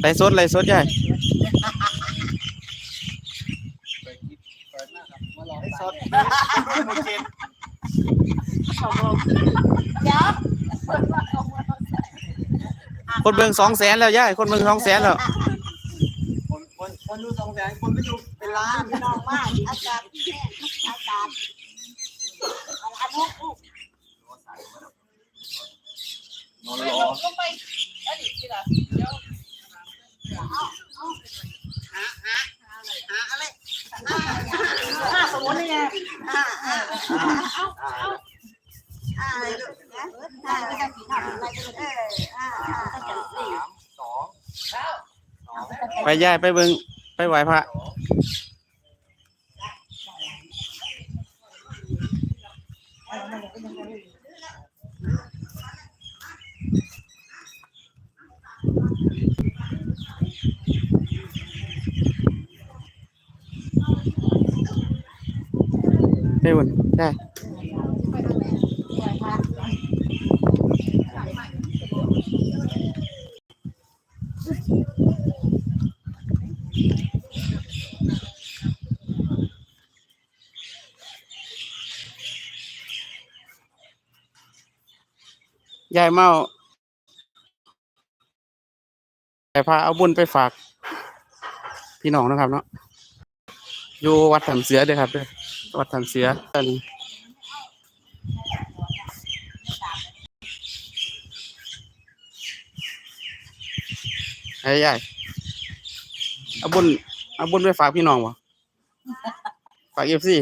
ไรสดไรสดยายให้สดเดี๋ยวคนเบิ่งสองแสนแล้วยายคนเบิ่งสองแสนแล้ว คนคนคนดูสองแสนคนไม่ดูเป็นล้าน พี่น้องมากอากาศแห้งอากาศอันนี้ลูก นอนรอ ลงไปแล้วดิทีละเดี๋ยว ห้าสมุนนี่ไงห้าห้าเอาเอาห้าอะไรลูกนะห้าก็จะสี่ห้าอะไรก็ได้เออห้าห้าก็จะสี่ สอง ไปยายไปเบิงไปไหว้พระไปบุญได้ ยายเมาแต่พาเอาบุญไปฝาก พี่น้องนะครับเนาะอยู่วัดถ้ำเสือเด้อครับเด้อวัดถ้ำเสืออันนี้ไอ้ยายเอาบุญเอาบุญไปฝากพี่น้องวะฝากเอฟซี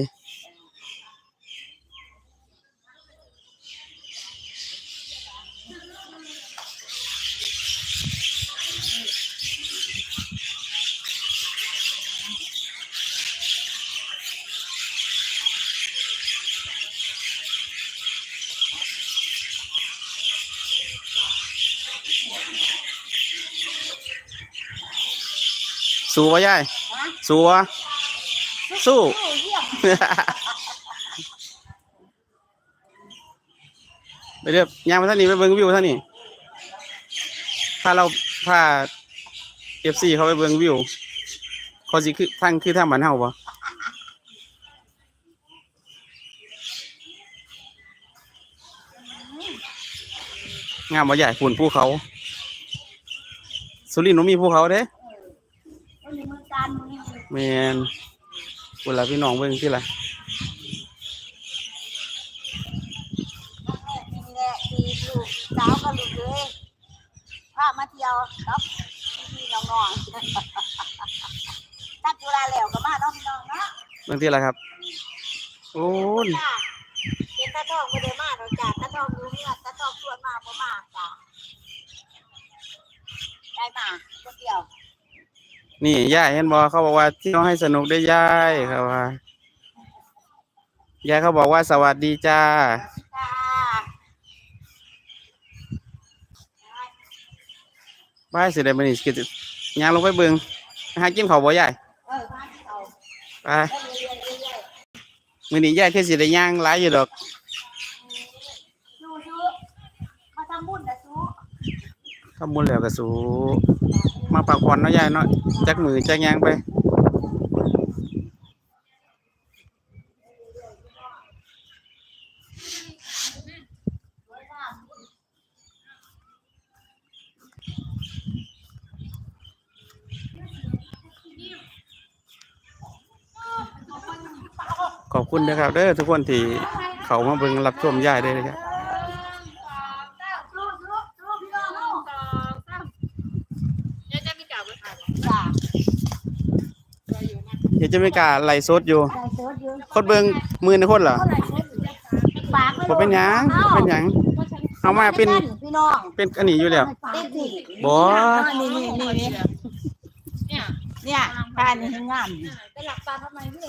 สู้วะยายสู้วะสู้ ไปเรียบยางมาท่านนี้ไปเบิ่งวิวท่านนี้ถ้าเราพาเอฟซีเขาไปเบิ่งวิวเขาสิคือทางคือทางบ้านเฮาบ่งามบ่ใหญ่ฝุ่นภูเขา สุรินทร์มีภูเขาเด้ แมนเวลาพี่น้องเบิ่งที่ละนี่แหละมีลูกสาวกับลูกเลยพามาเที่ยวครับพี่น้องๆนักจุฬาแล้วก็มาเนาะพี่น้องเนาะเบิ่งที่ละครับ โอ้ยเป็นตาทองไม่ได้มาหรอกจ้ะตาทองอยู่เมื่อตาทองชวนมาบ่มาจ้ะได้มาก็เดียว นี่ย่ายเห็นบ่เขาบอกว่าเที่ยวให้สนุกได้ย่ายครับว่ายายเขาบอกว่าสวัสดีจ้าจ้าบ้ายสิได้มื้อนี้สิย่างลงไปเบิ่งไปหากินข้าวบ่ยายเออมาที่เราไปได้เรียนเรื่อยมื้อนี้ยายคือสิได้ย่างหลายอยู่ดอกๆสู้ๆมาทำบุญนะสู้ทำบุญแล้วก็สู้ มาพักผ่อนเนาะยายเนาะจักมือจักยางไปขอบคุณนะครับเด้อทุกคนที่เขามาเบิ่งรับชมยายได้เลยครับ สู้ๆสู้ๆพี่น้องเนาะ เดี๋ยวจะมีกล่าวไปค่ะ จ้า เดี๋ยวจะไม่กล้าไล่สดอยู่ได้โซดอยู่คนเบิ่งหมื่นคนเหรอเท่าไหร่โซดอยู่ปากไม่บ่เป็นหยังบ่เป็นหยังเอามาเป็นพี่น้องเป็นอันนี้อยู่แล้วเต็มที่บ่นี่นี่นี่นี่เนี่ยเนี่ยการนี่งามเป็นหลักตาทำไมพี่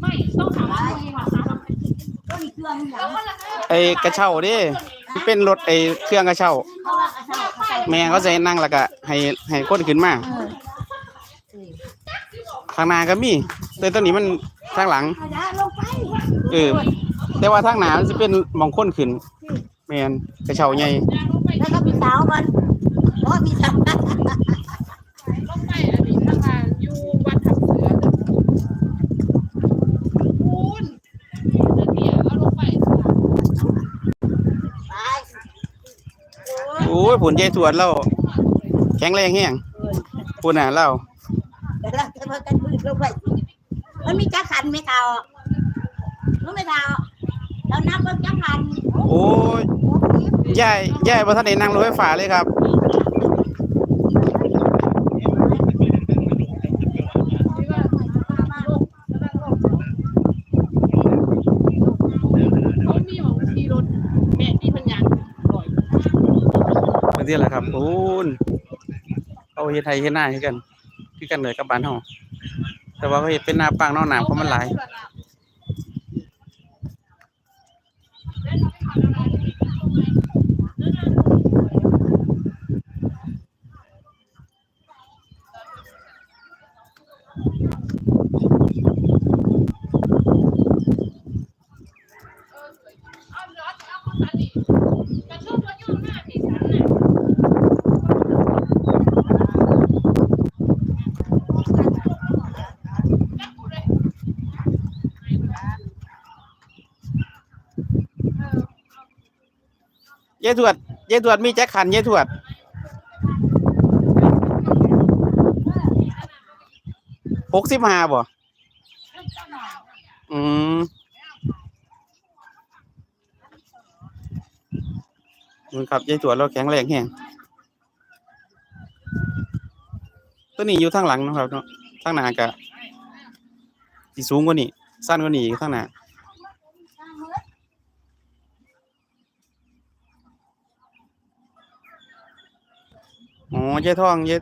ไม่ต้องถามว่าดีกว่าค่ะก็มีเครื่องอย่างแล้วก็ราคาไอ้กระเช้าเดิที่เป็นรถไอ้เครื่องกระเช้า เขาว่ากระเช้ากระเช้าแม่เขาใส่นั่งแล้วก็ให้ให้คนขึ้นมาเออข้างหน้าก็มีแต่ตัวนี้มันทางหลังเอาอย่าลงไปเออแต่ว่าทางหน้ามันสิเป็นหมองคนขึ้น แมนกระเช้าใหญ่ยางลงไปแล้วก็พี่สาวมันโอ้พี่สาว ลงไปอันนี้ทางลานอยู่วัดทับเสือคูณเดี๋ยวเอาลงไป ไป โอ้ย ผุนยายทวดเราแข็งแรงแห้งพูนน่ะเราเดี๋ยวเราจะมากันมือลงไปมันมีจักรขันไหมเท่ารู้ไหมเท่าเรานับเบิ่งจักรขันโอ้ยยายยายบ่ทันได้นั่งรถไฟฟ้าเลยครับ ที่ว่าเขามีของขี่รถแม่ที่มันยางบ่อย เป็น ที่แหละครับพูนเอาเฮ็ดไทยเฮ็ดหน้าให้กันคือกันเลยกับบ้านเฮาแต่ว่าเขาเฮ็ดเป็นหน้าปังนอกหนามเขามันหลาย เอารถเอาคนอันนี้กระชุบรถอยู่หน้าที่ฉันน่ะ ยายทวดยายทวดมีแจ็คขันยายทวดหกสิบห้าบ่อืมนี่ครับยายทวดเราแข็งแรงแฮงตัวนี้อยู่ทางหลังนะครับเนาะทางหน้ากะสิสูงกว่านี้สั้นกว่านี้อีกทางหน้า อ๋อยายทองยาย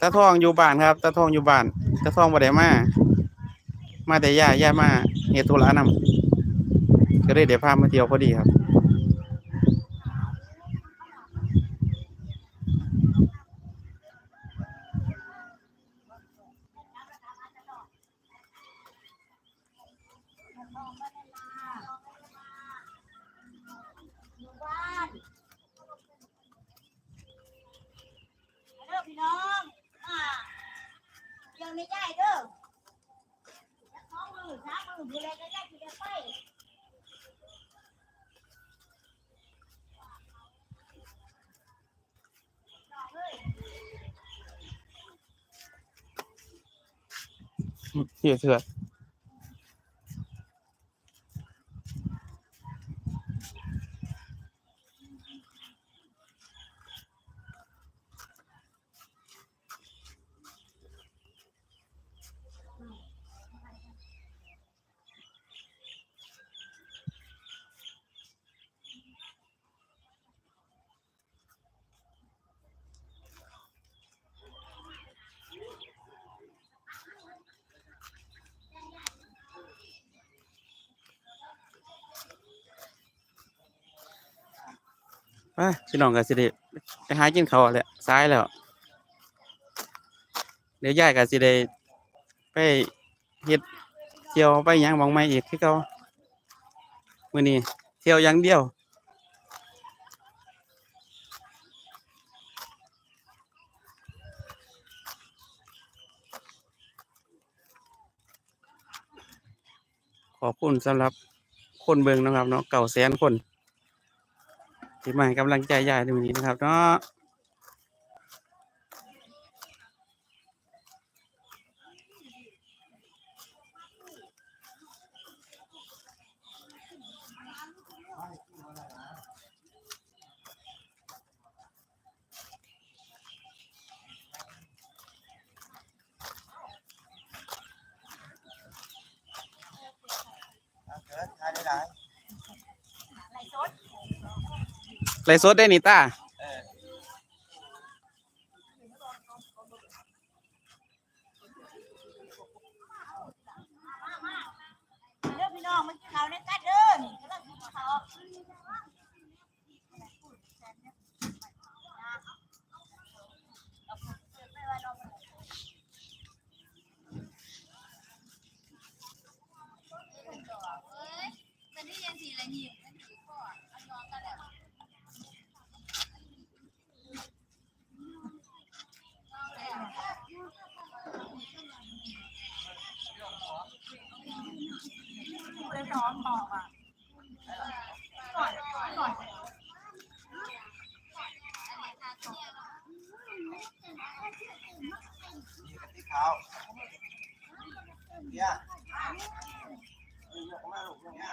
ตาทองอยู่บ้านครับตาทองอยู่บ้านตาทองบ่ได้มา มาแต่ย่าย่ามาเฮ็ดธุระนำก็เลยได้พามาเที่ยวพอดีครับานเด้อพี่น้องอ่าเดี๋ยวนี้ย่ายเด้อจะท้องมือช้ามือดูแลก็ย่ายที่จะไป เหี้ย อไปพี่น้องก็สิได้ไปหากินข้าวแหละซ้ายแล้ว เดี๋ยวยายก็สิได้ไปเฮ็ดเที่ยวไปหยังหมองใหม่อีกคือเก่ามื้อนี้เที่ยวอย่างเดียว ขอบคุณสำหรับคนเบิ่งนะครับเนาะเก่าแสนคน ที่มาให้กำลังใจยายในวันนี้นะครับเนาะไล ฟ์สดได้นี่ตาเด้อพี่น้องมันกินข้าวในกันเด้อนี่กำลังกินข้าว เป็นที่ยังสีอะไรหิวนั่นคือพ่อเอายองกันแหละ เขาเดี๋ยวลูกมาลูกเนี่ย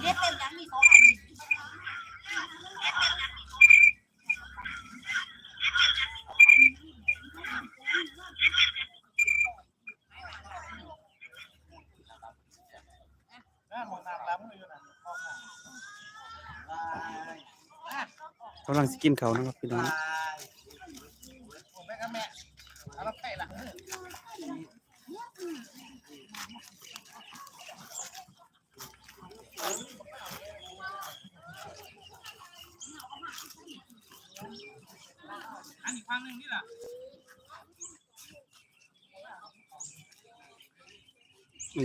เรียกเต็มยังมีสองอัน หมดน้ำแล้วมืออยู่นะ กำลังสิกินเขาวนะครับพี่น้องผมแม่กับแม่เอาไปละอันอีกครั้งหนึ่งนี่แหละ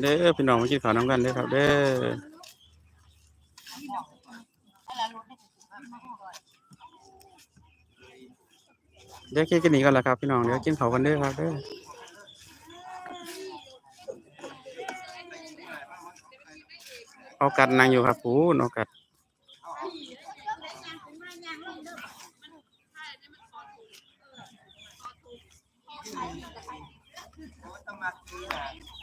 เด้อพี่น้องมากินข้าวน้ำกันเด้อครับ เด้อเดี๋ยวกินกันนี้กันละครับพี่น้องเดี๋ยวกินข้าวกันเด้อครับเด้อเอากัดนั่งอยู่ครับปูนเอากัดต้องมาซื้อ